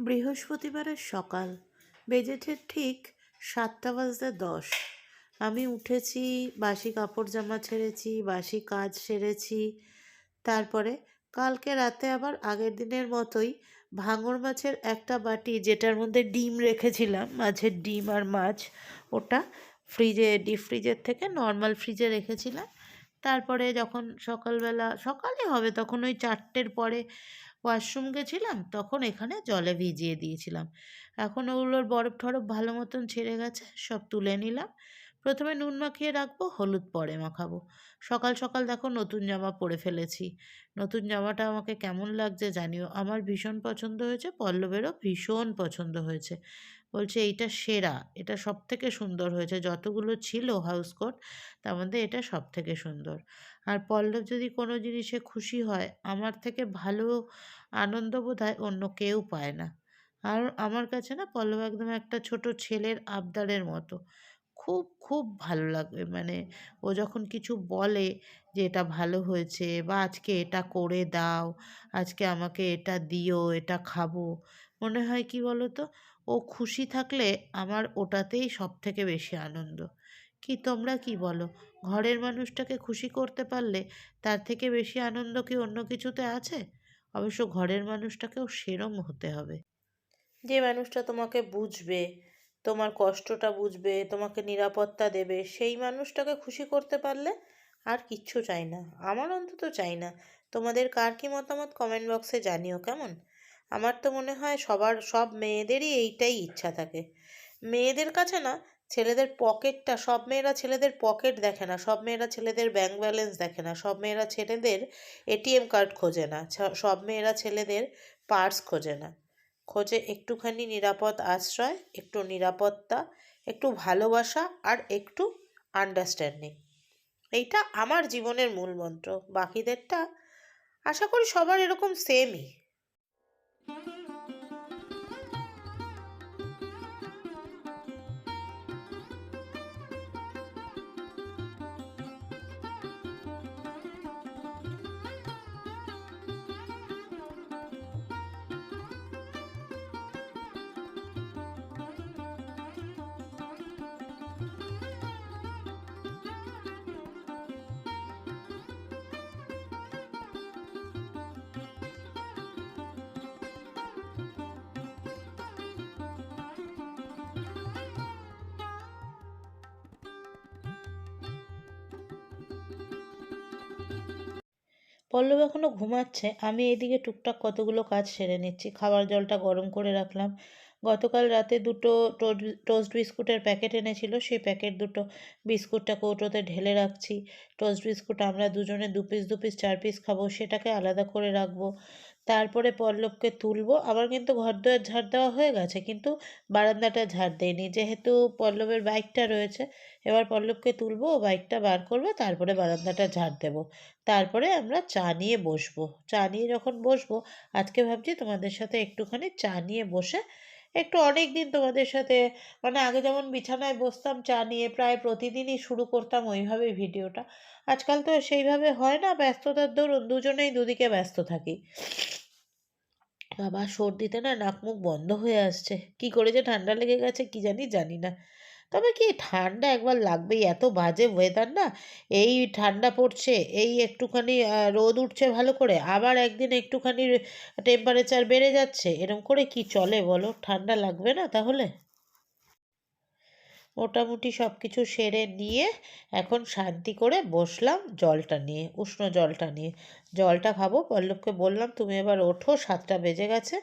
বৃহস্পতিবারের সকাল। বেজেছে ঠিক সাতটা বাজতে দশ। আমি উঠেছি, বাসি কাপড় জামা ছেড়েছি, বাসি কাজ সেরেছি। তারপরে কালকে রাতে আবার আগের দিনের মতোই ভাঙর মাছের একটা বাটি, যেটার মধ্যে ডিম রেখেছিলাম, মাছের ডিম আর মাছ, ওটা ফ্রিজে, ডিপ ফ্রিজের থেকে নর্মাল ফ্রিজে রেখেছিলাম। তারপরে যখন সকালবেলা সকালে হবে, তখন ওই চারটের পরে ওয়াশরুম গেছিলাম, তখন এখানে জলে ভিজিয়ে দিয়েছিলাম। এখন ওগুলোর বরফ টরফ ভালো মতন ছেড়ে গেছে, সব তুলে নিলাম। প্রথমে নুন মাখিয়ে রাখব, হলুদ পরে মাখাবো। সকাল সকাল দেখো নতুন জামা পরে ফেলেছি। নতুন জামাটা আমাকে কেমন লাগছে জানিও? আমার ভীষণ পছন্দ হয়েছে, পল্লবেরও ভীষণ পছন্দ হয়েছে। বলছে, এইটা সেরা, এটা সব থেকে সুন্দর হয়েছে। যতগুলো ছিল হাউস কোট তার মধ্যে এটা সব থেকে সুন্দর। আর পল্লব যদি কোনো জিনিসে খুশি হয়, আমার থেকে ভালো আনন্দ বোধ হয় অন্য কেউ পায় না। আর আমার কাছে না, পল্লব একদম একটা ছোট ছেলের আবদারের মতো। খুব খুব ভালো লাগবে মানে ও যখন কিছু বলে যে, এটা ভালো হয়েছে বা আজকে এটা করে দাও, আজকে আমাকে এটা দিও, এটা খাব। মনে হয় কি বলো তো ও খুশি থাকলে আমার ওটাতেই সব থেকে বেশি আনন্দ। কি তোমরা কি বলো? ঘরের মানুষটাকে খুশি করতে পারলে তার থেকে বেশি আনন্দ কি অন্য কিছুতে আছে? অবশ্য ঘরের মানুষটাকেও সেরম হতে হবে। যে মানুষটা তোমাকে বুঝবে, তোমার কষ্টটা বুঝবে, তোমাকে নিরাপত্তা দেবে, সেই মানুষটাকে খুশি করতে পারলে আর কিচ্ছু চাই না। আমার অন্তত চাই না। তোমাদের কার কি মতামত কমেন্ট বক্সে জানিও, কেমন? আমার তো মনে হয় সবার, সব মেয়েদেরই এইটাই ইচ্ছা থাকে। মেয়েদের কাছে না, ছেলেদের পকেটটা, সব মেয়েরা ছেলেদের পকেট দেখে না, সব মেয়েরা ছেলেদের ব্যাংক ব্যালেন্স দেখে না, সব মেয়েরা ছেলেদের এটিএম কার্ড খোঁজে না সব মেয়েরা ছেলেদের পার্স খোঁজে না। খোঁজে একটুখানি নিরাপদ আশ্রয়, একটু নিরাপত্তা, একটু ভালোবাসা আর একটু আন্ডারস্ট্যান্ডিং এইটা আমার জীবনের মূল মন্ত্র। বাকিদেরটা আশা করি সবার এরকম সেমই Thank you. পল্লব এখনও ঘুমাচ্ছে। আমি এদিকে টুকটাক কতগুলো কাজ সেরে নিচ্ছি। খাবার জলটা গরম করে রাখলাম। গতকাল রাতে দুটো টোস্ট বিস্কুটের প্যাকেট এনেছিল। সেই প্যাকেট দুটো বিস্কুটটা কৌটোতে ঢেলে রাখছি। টোস্ট বিস্কুট আমরা দুজনে দু পিস দু পিস, চার পিস খাব। সেটাকে আলাদা করে রাখব। তারপরে পল্লবকে তুলবো। আমার কিন্তু ঘর দুয়ার ঝাড় দেওয়া হয়ে গেছে, কিন্তু বারান্দাটা ঝাড় দেয়নি যেহেতু পল্লবের বাইকটা রয়েছে, এবার পল্লবকে তুলবো ও বাইকটা বার করবে, তারপরে বারান্দাটা ঝাড় দেবো। তারপরে আমরা চা নিয়ে বসবো। চা নিয়ে যখন বসবো, আজকে ভাবছি তোমাদের সাথে একটুখানি চা নিয়ে বসে, একটু অনেক দিন তোমাদের সাথে মানে আগে যেমন বিছানায় বসতাম, চা নিয়ে প্রায় প্রতিদিনই শুরু করতাম ওইভাবে ভিডিওটা। আজকাল তো সেইভাবে হয় না, ব্যস্ততার দরুন দুজনেই দুদিকে ব্যস্ত থাকি। বাবা, সর্দিতে না নাক মুখ বন্ধ হয়ে আসছে। কি করে যে ঠান্ডা লেগে গেছে, কি জানি জানি না। তবে কি ঠান্ডা একবার লাগবেই, এত বাজে ওয়েদার না? এই ঠান্ডা পড়ছে, এই একটুখানি রোদ উঠছে ভালো করে, আবার একদিন একটুখানি টেম্পারেচার বেড়ে যাচ্ছে, এরম করে কি চলে বলো? ঠান্ডা লাগবে না তাহলে? মোটামুটি সব কিছু সেরে নিয়ে এখন শান্তি করে বসলাম জলটা নিয়ে, উষ্ণ জলটা নিয়ে। জলটা খাব, পল্লবকে বললাম, তুমি এবার ওঠো, সাতটা বেজে গেছে।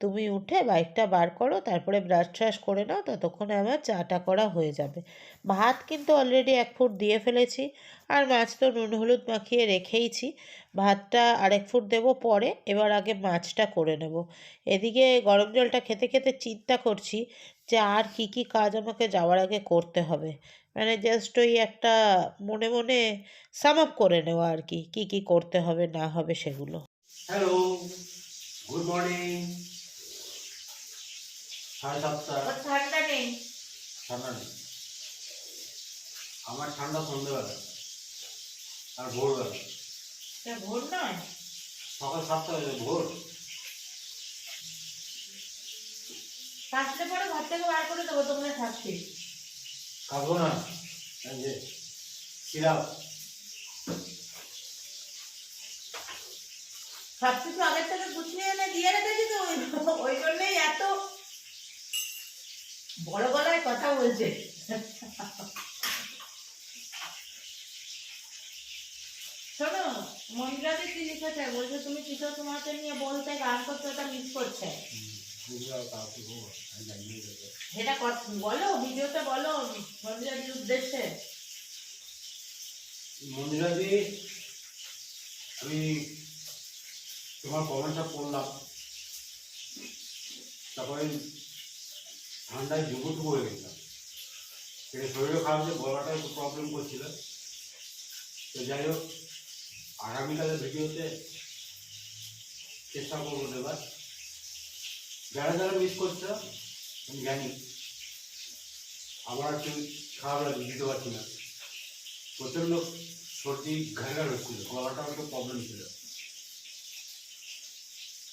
তুমি উঠে বাইকটা বার করো, তারপরে ব্রাশ ট্রাশ করে নাও, ততক্ষণে আমার চাটা করা হয়ে যাবে। ভাত কিন্তু অলরেডি এক ফুট দিয়ে ফেলেছি, আর মাছ তো নুন হলুদ মাখিয়ে রেখেইছি। ভাতটা আরেক ফুট দেবো পরে, এবার আগে মাছটা করে নেব। এদিকে গরম জলটা খেতে খেতে চিন্তা করছি যে আর কি কি কাজ আমাকে যাওয়ার আগে করতে হবে। মানে জাস্ট ওই একটা মনে মনে সাম আপ করে নেওয়া আর কি কি কি করতে হবে না হবে সেগুলো। হ্যালো গুড মর্নিং ঠান্ডা নেই? ঠান্ডা নেই। আমার ঠান্ডা সন্ধ্যেবেলা আর ভোরবেলা। ভোর নয়? সকাল সাতটা ভোর। কাটলে পরে ঘর থেকে বার করে দেবো তোমরা খাচ্ছি। খাব না। যে সব কিছু আগের থেকে গুছিয়ে এনে দিয়ে রেখেছি তো ওই জন্যই এত বড় গলায় কথা বলছে। শোনো মহিলাদের কি লিখেছে? বলছে তুমি কিছু তোমাকে নিয়ে বলতে গান করতে ওটা মিস করছে। সেটা বলো, ভিডিওতে বলো মহিলাদের উদ্দেশ্যে। মন্দিরাদি, আমি তোমার কমেন্টটা পড়লাম। তারপরে ঠান্ডায় জুবুটুবু হয়ে গেছিলাম। এটা শরীরও খারাপ যে গলাটা একটু প্রবলেম করছিল। তো যাই হোক, আগামীকালের ভিডিওতে চেষ্টা করব দেবার। যারা যারা মিস করছ, আমি জানি। আমার একটু লাগে দিতে পারছি না। প্রচণ্ড সর্দি, ঘাড়া হচ্ছিল গলাটা একটু প্রবলেম ছিল।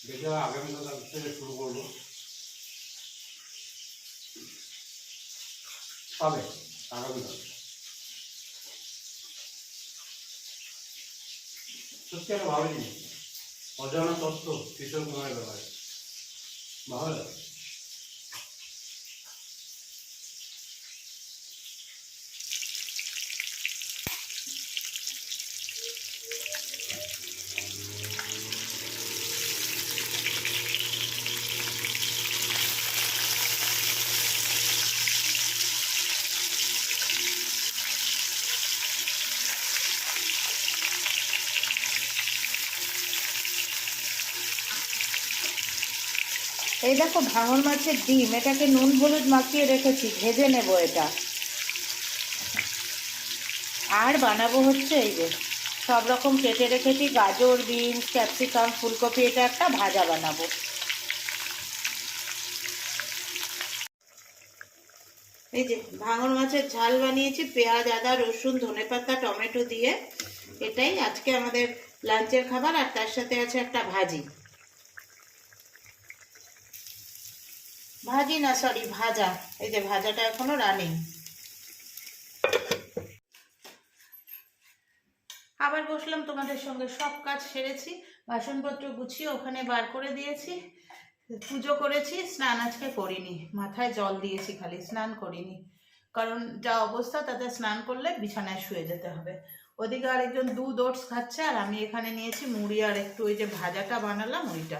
দেখে আগামীকাল থেকে শুরু করব। পাবে আগামীকাল সত্যি আমি ভাবিনি অজানা তথ্য কিশোর কুমারের ব্যাপারে। ভালো এই দেখো ভাঙন মাছের ডিম, এটাকে নুন হলুদ মাখিয়ে রেখেছি, ভেজে নেব এটা। আর বানাবো হচ্ছে এই যে, সব রকম কেটে রেখেছি, গাজর, বিনস, ক্যাপসিকাম, ফুলকপি, এটা একটা ভাজা বানাবো। এই যে ভাঙন মাছের ঝাল বানিয়েছি, পেঁয়াজ, আদা, রসুন, ধনেপাতা, টমেটো দিয়ে। এটাই আজকে আমাদের লাঞ্চের খাবার, আর তার সাথে আছে একটা ভাজি। ভাজি না সরি ভাজা। এই যে ভাজাটা এখনও রানিং আবার বসলাম তোমাদের সঙ্গে, সব কাজ সেরেছি, বাসনপত্র গুছিয়ে ওখানে বার করে দিয়েছি। পুজো করেছি, স্নান আজকে করিনি, মাথায় জল দিয়েছি খালি, স্নান করিনি। কারণ যা অবস্থা, তাতে স্নান করলে বিছানায় শুয়ে যেতে হবে। ওদিকে আরেকজন দুধ ওটস খাচ্ছে, আর আমি এখানে নিয়েছি মুড়ি, আর একটু ওই যে ভাজাটা বানালাম, ওইটা।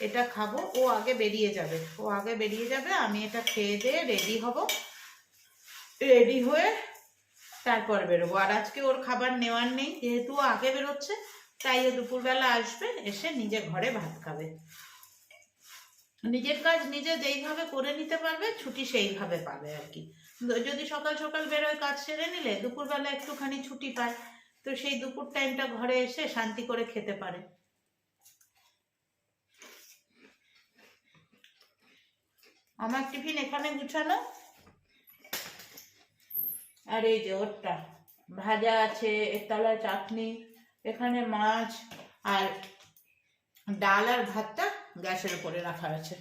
এটা খাব। ও আগে বেরিয়ে যাবে। ও আগে বেরিয়ে যাবে, আমি এটা খেয়ে দিয়ে রেডি হব। রেডি হয়ে তারপর বেরোবো। আর আজকে ওর খাবার নেওয়ার নেই, যেহেতু ও আগে বেরোচ্ছে, তাই ও দুপুরবেলা আসবে, এসে নিজে ঘরে ভাত খাবে। নিজের কাজ নিজে যেইভাবে করে নিতে পারবে, ছুটি সেইভাবে পাবে আর কি। যদি সকাল সকাল বেরোয় কাজ সেরে নিলে, দুপুরবেলা একটুখানি ছুটি পায়, তো সেই দুপুর টাইমটা ঘরে এসে শান্তি করে খেতে পারে। আমার টিফিন এখানে গুছানো। আর এই যে ওরটা, ভাজা আছে একতলায় চাটনি, এখানে মাছ আর ডাল আর ভাতটা গ্যাসের উপরে রাখা আছে।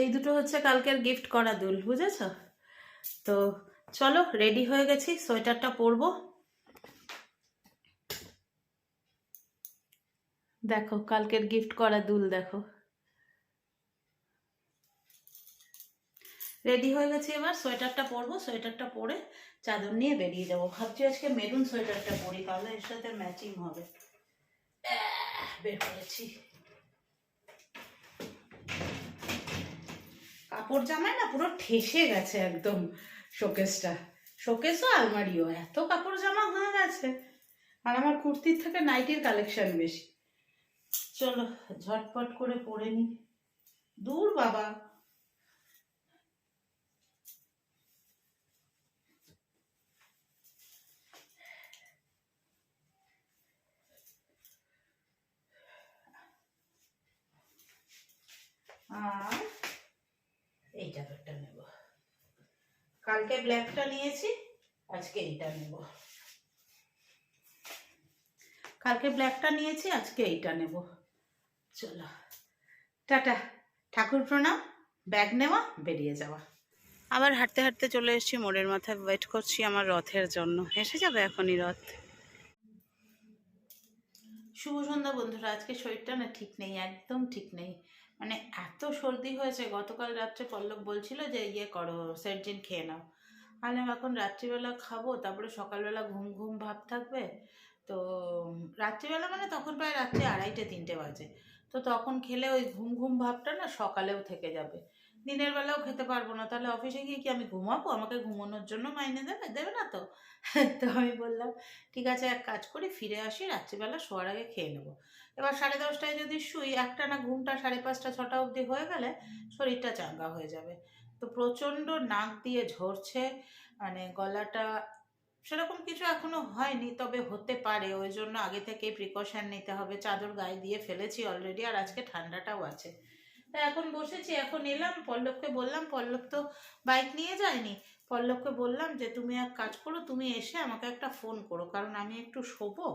এই দুটো হচ্ছে কালকের গিফট করা দুল, বুঝেছ? তো চলো রেডি হয়ে গেছি, সোয়েটারটা পরবো। দেখো, কালকের গিফট করা দুল, দেখো। রেডি হয়ে গেছি এবার, সোয়েটারটা পরবো, সোয়েটারটা পরে চাদর নিয়ে বেরিয়ে যাব। ভাবছি আজকে মেরুন সোয়েটারটা পরি, তাহলে এর সাথে ম্যাচিং হবে। বের করেছি। কাপড় জামায় না পুরো ঠেসে গেছে একদম শোকেসটা। শোকেসও আলমারিও, এত কাপড় জামা হয়ে গেছে। আর আমার কুর্তির থেকে নাইটির কালেকশন বেশি। চলো, ঝটপট করে পরে নি। দূর বাবা আর এই চাদরটা নেব কালকে ব্ল্যাকটা নিয়েছি আজকে এইটা নেব। কালকে ব্ল্যাকটা নিয়েছি আজকে এইটা নেব। চলো। টাটা। ঠাকুর প্রণাম। ব্যাগ নেওয়া বেরিয়ে যাওয়া। আবার হাঁটতে হাঁটতে চলে এসেছি মোড়ের মাথায় ওয়েট করছি আমার রথের জন্য। এসে যাবে এখনই রথ? শুভ সন্ধ্যা বন্ধুরা আজকে শরীরটা না ঠিক নেই একদম ঠিক নেই। মানে এত সর্দি হয়েছে, গতকাল রাত্রে পল্লব বলছিল যে ইয়ে করো, সেরজিন খেয়ে নাও। আমি এখন রাত্রিবেলা খাব, তারপরে সকালবেলা ঘুম ঘুম ভাব থাকবে। তো রাত্রিবেলা মানে তখন প্রায় রাত্রি আড়াইটে, তিনটে বাজে। তো তখন খেলে ওই ঘুম ঘুম ভাবটা না সকালেও থেকে যাবে। দিনের বেলাও খেতে পারব না, তাহলে অফিসে গিয়ে কি আমি ঘুমাবো? আমাকে ঘুমানোর জন্য মাইনে দেবে? দেবে না তো? তো আমি বললাম, ঠিক আছে, এক কাজ করি, ফিরে আসি, রাত্রিবেলা শোয়ার আগে খেয়ে নেব। এবার সাড়ে দশটায় যদি শুই, একটা না ঘুমটা সাড়ে পাঁচটা, ছটা অবধি হয়ে গেলে শরীরটা চাঙ্গা হয়ে যাবে। তো প্রচণ্ড নাক দিয়ে ঝরছে মানে গলাটা সেরকম কিছু এখনও হয়নি, তবে হতে পারে। ওই জন্য আগে থেকেই প্রিকশন নিতে হবে। চাদর গায়ে দিয়ে ফেলেছি অলরেডি আর আজকে ঠান্ডাটাও আছে। তা এখন বসেছি, এখন এলাম, পল্লবকে বললাম, পল্লব তো বাইক নিয়ে যায়নি। পল্লবকে বললাম যে, তুমি এক কাজ করো, তুমি এসে আমাকে একটা ফোন করো, কারণ আমি একটু শোবো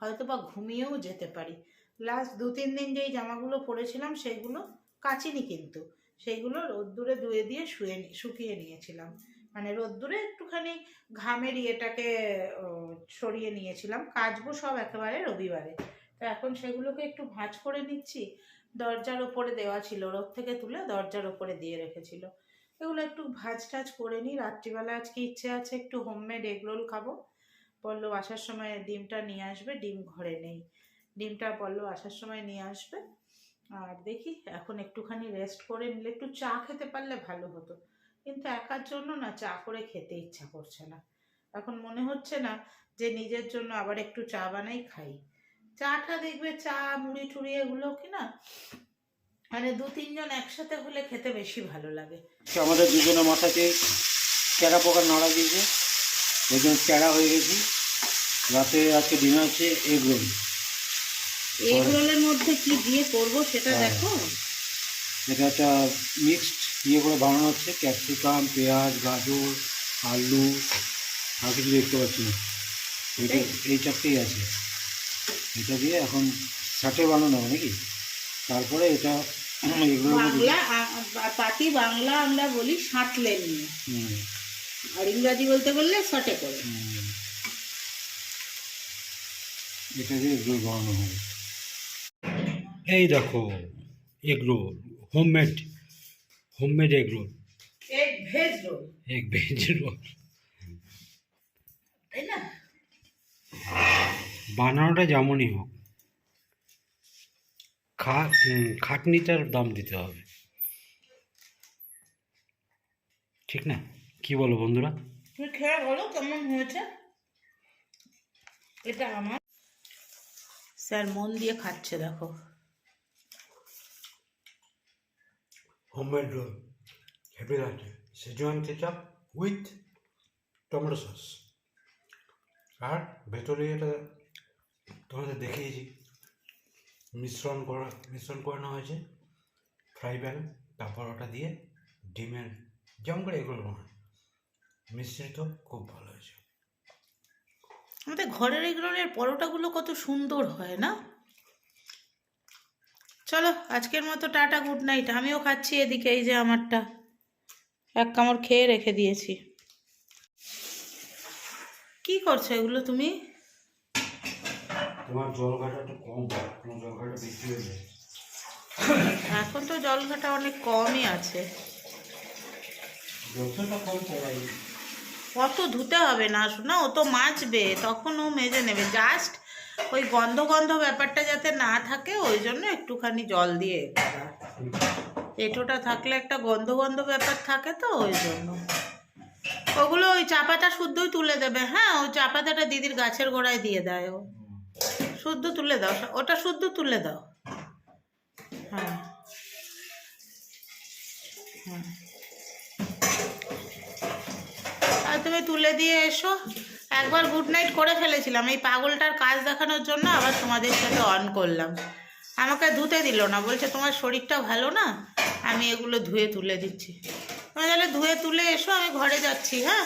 হয়তো বা ঘুমিয়েও যেতে পারি। লাস্ট দু তিন দিন যেই জামাগুলো পরেছিলাম সেগুলো কাচিনি কিন্তু। সেইগুলো রোদ্দুরে ধুয়ে দিয়ে শুয়ে শুকিয়ে নিয়েছিলাম। মানে রোদ্দুরে একটুখানি ঘামের ইয়েটাকে সরিয়ে নিয়েছিলাম। কাচবো সব একেবারে রবিবারে। তো এখন সেগুলোকে একটু ভাঁজ করে নিচ্ছি। দরজার ওপরে দেওয়া ছিল, রোদ থেকে তুলে দরজার ওপরে দিয়ে রেখেছিল। এগুলো একটু ভাজ টাজ করে নিই রাত্রিবেলা আজকে ইচ্ছে আছে একটু হোমমেড এগ রোল খাব। বলল, আসার সময় ডিমটা নিয়ে আসবে, ডিম ঘরে নেই। ডিমটা পল্লব আসার সময় নিয়ে আসবে। আর দেখি, এখন একটুখানি রেস্ট করে নিলে একটু চা খেতে পারলে ভালো হতো। কিন্তু একার জন্য না চা করে খেতে ইচ্ছা করছে না। এখন মনে হচ্ছে না যে নিজের জন্য আবার একটু চা বানাই খাই। চাটা দেখবে চা, মুড়ি টুড়ি এগুলো কি না মানে দু তিনজন একসাথে হলে খেতে বেশি ভালো লাগে। আমাদের দুজনের মাথাতে চেরা পোকার নাড়া দিয়েছে। জন্য চেরা হয়ে গেছি। রাতে আজকে ডিনার হচ্ছে এগ রোল। এগ রোলের মধ্যে কি দিয়ে করব সেটা হ্যাঁ। দেখো। এটা একটা মিক্সড ইয়ে করে বানানো হচ্ছে ক্যাপসিকাম পেঁয়াজ গাজর আলু আর কিছু দেখতে পাচ্ছি না। এটা এই চারটেই আছে। এটা দিয়ে এখন ষাটে বানানো হবে নাকি? তারপরে এটা মধ্যে বাংলা পাতি বাংলা আমরা বলি সাঁতলে নিয়ে। আর ইংরাজি বলতে বললে শটে করে। এটা দিয়ে এগুলো বানানো হবে। এই দেখো egg roll homemade homemade egg roll egg veg roll. Egg veg roll. তাই না? বানানোটা যেমনই হোক খা খাটনিটার দাম দিতে হবে। ঠিক না? কি বলো বন্ধুরা? তুমি খেয়ে বলো কেমন হয়েছে। এটা আমার। স্যার মন দিয়ে খাচ্ছে দেখো। হোমমেড রোল হেভি লাগছে schezwan ketchup with tomato sauce আর ভেতরে এটা তোমাদের দেখিয়েছি। মিশ্রণ করা, মিশ্রণ করানো হয়েছে। ফ্রাই প্যান তারপর ওটা দিয়ে ডিমের যেমন করে এগুলো বানায় মিশ্রিত খুব ভালো হয়েছে। আমাদের ঘরের এগ পরোটাগুলো কত সুন্দর হয় না? চলো আজকের মতো টাটা গুড নাইট আমিও খাচ্ছি এদিকে এই যে আমারটা। এক কামড় খেয়ে রেখে দিয়েছি। কি করছ এগুলো তুমি? তোমার জল ঘাটা একটু কম তোমার জল ঘাটা বেশি হয়ে যায়। এখন তো জল ঘাটা অনেক কমই আছে। অত ধুতে হবে না শোনা ও তো মাছবে তখন ও মেজে নেবে। জাস্ট ওই গন্ধ গন্ধ ব্যাপারটা যাতে না থাকে, ওই জন্য একটুখানি জল দিয়ে করা এঁটোটা থাকলে একটা গন্ধ গন্ধ ব্যাপার থাকে তো, ওই জন্য। ওগুলো ওই চা পাতা শুদ্ধই তুলে দেবে হ্যাঁ ওই চা পাতাটা দিদির গাছের গোড়ায় দিয়ে দেয় ও। শুদ্ধ তুলে দাও, ওটা শুদ্ধ তুলে দাও। হ্যাঁ। হ্যাঁ। আর তুমি তুলে দিয়ে এসো। একবার গুড নাইট করে ফেলেছিলাম। এই পাগলটার কাজ দেখানোর জন্য আবার তোমাদের সাথে অন করলাম। আমাকে ধুতে দিল না, বলছে তোমার শরীরটা ভালো না? আমি এগুলো ধুয়ে তুলে দিচ্ছি। তুমি তাহলে ধুয়ে তুলে এসো, আমি ঘরে যাচ্ছি হ্যাঁ?